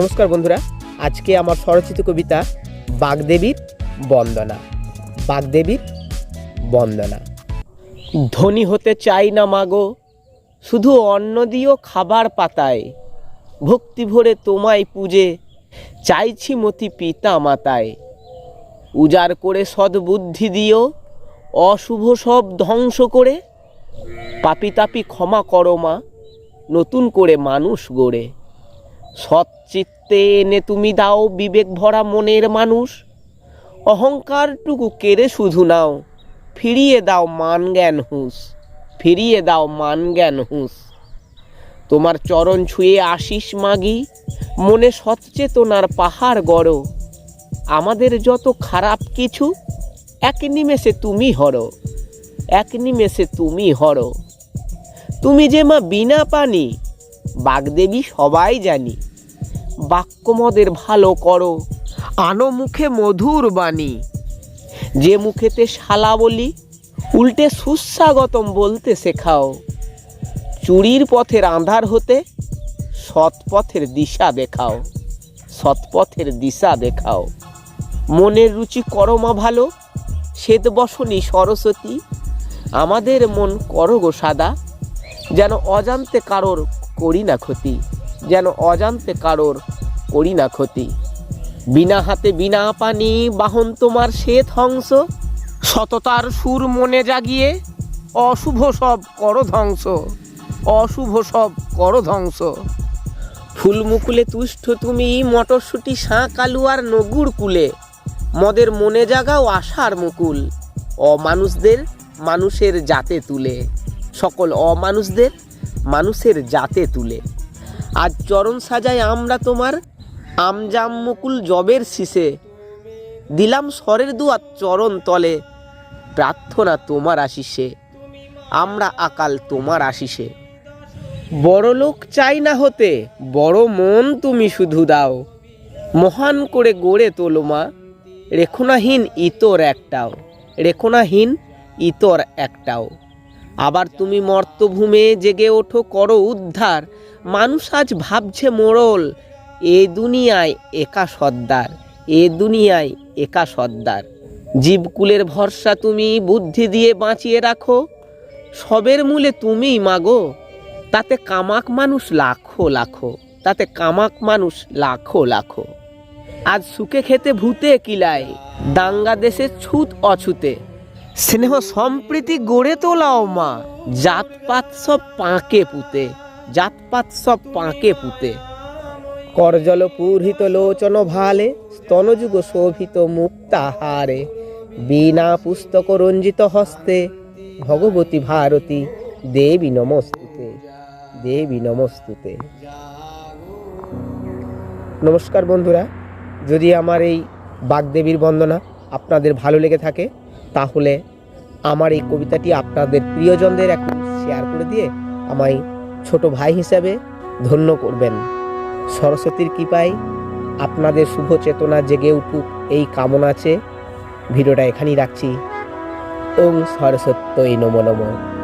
নমস্কার বন্ধুরা, আজকে আমার স্বরচিত কবিতা বাগদেবীর বন্দনা বাগদেবীর বন্দনা। ধনী হতে চাই না মাগো, শুধু অন্ন দিও খাবার পাতায়, ভক্তি ভরে তোমায় পূজে, চাইছি মতি পিতা মাতায়। উজাড় করে সদ্বুদ্ধি দিও, অশুভ সব ধ্বংস করে, পাপি তাপি ক্ষমা করো মা, নতুন করে মানুষ গড়ে। সৎচিত্তে এনে তুমি দাও বিবেক ভরা মনের মানুষ। অহংকারটুকু কেড়ে শুধু নাও, ফিরিয়ে দাও মান জ্ঞান হুঁস ফিরিয়ে দাও মান জ্ঞান হুঁস তোমার চরণ ছুঁয়ে আশিস মাগি, মনে সচেতনার পাহাড় গড়। আমাদের যত খারাপ কিছু, এক নিমেষে তুমি হরো, এক নিমেষে তুমি হরো। তুমি যে মা বিনা পানি বাগদেবী সবাই জানি। বাক্যমদের ভালো করো, আনো মুখে মধুর বাণী। যে মুখেতে শালা বলি, উল্টে সুস্বাগতম বলতে শেখাও। চুরির পথের আন্ধার হতে সৎপথের দিশা দেখাও সৎপথের দিশা দেখাও। মনের রুচি করমা ভালো, শ্বেত বসনী সরস্বতী। আমাদের মন করো গো সাদা, যেন অজান্তে কারোর করি না ক্ষতি, যেন অজান্তে কারোর করি না ক্ষতি। বিনা হাতে বিনা পানি বাহন তোমার শ্বেত হংস সততার সুর মনে জাগিয়ে অশুভ সব কর ধ্বংস, অশুভ সব কর ধ্বংস। ফুলমুকুলে তুষ্ট তুমি মটরশুটি শাঁক আলু আর নগুর কুলে, মদের মনে জাগাও আশার মুকুল, অমানুষদের মানুষের জাতে তুলে। সকল অমানুষদের মানুষের জাতে তুলে। আজ চরণ সাজায় আমরা তোমার, আমজাম মুকুল জবের শীষে। দিলাম স্বরের দুয়ার চরণ তলে, প্রার্থনা তোমার আশিসে, আমরা আকাল তোমার আশিসে। বড় লোক চাই না হতে, বড় মন তুমি শুধু দাও। মহান করে গড়ে তোলো মা, রেখনাহীন ইতর একটাও, রেখনাহীন ইতর একটাও। আবার তুমি মর্তভূমে জেগে ওঠো, করো উদ্ধার। মানুষ আজ ভাবছে মোড়ল, এ দুনিয়ায় একা সর্দার, এ দুনিয়ায় একা সর্দার। জীবকুলের ভরসা তুমি বুদ্ধি দিয়ে বাঁচিয়ে রাখো, সবের মূলে তুমিই মাগো। তাতে কামাক মানুষ লাখো লাখো, তাতে কামাক মানুষ লাখো লাখো। আজ সুখে খেতে ভূতে কিলায়, দাঙ্গা দেশে ছুত অছুতে। স্নেহ সম্প্রীতি গড়ে তোলাও, মা। জাতপাত সব পাঁকে পুঁতে, জাতপাত সব পাঁকে পুঁতে। করজল পূর্হিত লোচন ভালে, স্তনযুগ শোভিত মুক্তাহারে বিনা পুস্তক রঞ্জিত হস্তে, ভগবতী ভারতী, দেবী নমস্তুতে দেবী নমস্তুতে। নমস্কার বন্ধুরা, যদি আমার এই বাগদেবীর বন্দনা আপনাদের ভালো লেগে থাকে তাহলে আমার এই কবিতাটি আপনাদের প্রিয়জনদের একটু শেয়ার করে দিয়ে আমায় ছোট ভাই হিসাবে ধন্য করবেন। সরস্বতীর কৃপায় আপনাদের শুভ চেতনা জেগে উঠুক এই কামনা আছে ভিডিওটা এখানেই রাখছি। ওং সরস্বত্যই নম নমঃ।